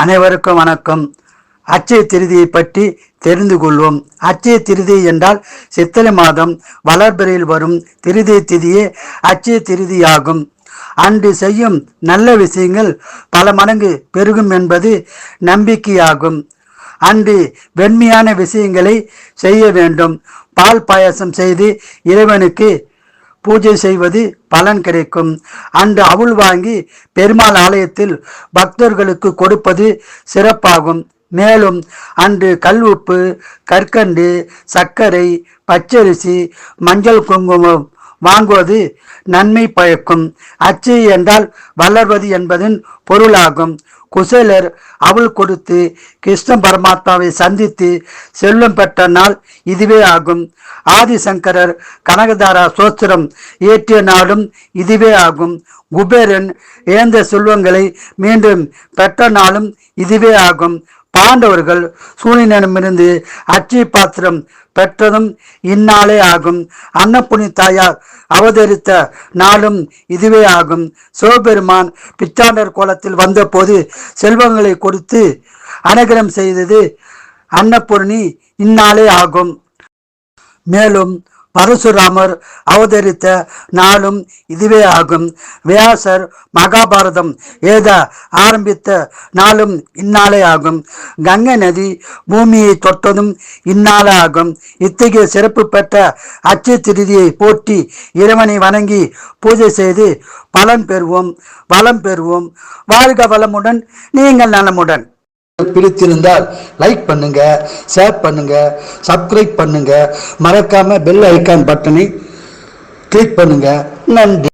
அனைவருக்கும் வணக்கம். அச்சய திருதியை பற்றி தெரிந்து கொள்வோம். அச்சய திருதி என்றால் சித்திரை மாதம் வளர்பிறையில் வரும் திருதி திதியே அச்சய திருதியாகும். அன்று செய்யும் நல்ல விஷயங்கள் பல மடங்கு பெருகும் என்பது நம்பிக்கையாகும். அன்று வெண்மையான விஷயங்களை செய்ய வேண்டும். பால் பாயாசம் செய்து இறைவனுக்கு பூஜை செய்வது பலன் கிடைக்கும். அன்று அவுள் வாங்கி பெருமாள் ஆலயத்தில் பக்தர்களுக்கு கொடுப்பது சிறப்பாகும். மேலும் அன்று கல் உப்பு கற்கண்டு சர்க்கரை பச்சரிசி மஞ்சள் குங்குமம் வாங்குவது நன்மை பயக்கும். அச்சு என்றால் வளர்வது என்பதன் பொருளாகும். குசேலர் அவள் கொடுத்து கிருஷ்ண பரமாத்மாவை சந்தித்து செல்வம் பெற்ற நாள் இதுவே ஆகும். ஆதிசங்கரர் கனகதாரா சோஸ்திரம் இயற்றிய நாளும் இதுவே ஆகும். குபேரன் இழந்த செல்வங்களை மீண்டும் பெற்ற நாளும் இதுவே ஆகும். பாண்டவர்கள் சூரியனிடமிருந்து அச்சய பாத்திரம் பெற்றதும் இந்நாளே ஆகும். அன்னப்புனி தாயார் அவதரித்த நாளும் இதுவே ஆகும். சிவபெருமான் பிச்சாண்டர் கோலத்தில் வந்தபோது செல்வங்களை கொடுத்து அனுகிரம் செய்தது அன்னப்பூர்ணி இந்நாளே ஆகும். மேலும் பரசுராமர் அவதரித்த நாளும் இதுவே ஆகும். வியாசர் மகாபாரதம் ஏத ஆரம்பித்த நாளும் இந்நாளே ஆகும். கங்கை நதி பூமியை தொட்டதும் இந்நாளே ஆகும். இத்தகைய சிறப்பு பெற்ற அச்சய திருதியை போற்றி இறைவனை வணங்கி பூஜை செய்து பலன் பெறுவோம் வளம் பெறுவோம். வாழ்க வளமுடன் நீங்கள் நலமுடன். பிடித்திருந்தால் லைக் பண்ணுங்க ஷேர் பண்ணுங்க சப்ஸ்கிரைப் பண்ணுங்க. மறக்காம பெல் ஐக்கான் பட்டனை கிளிக் பண்ணுங்க. நன்றி.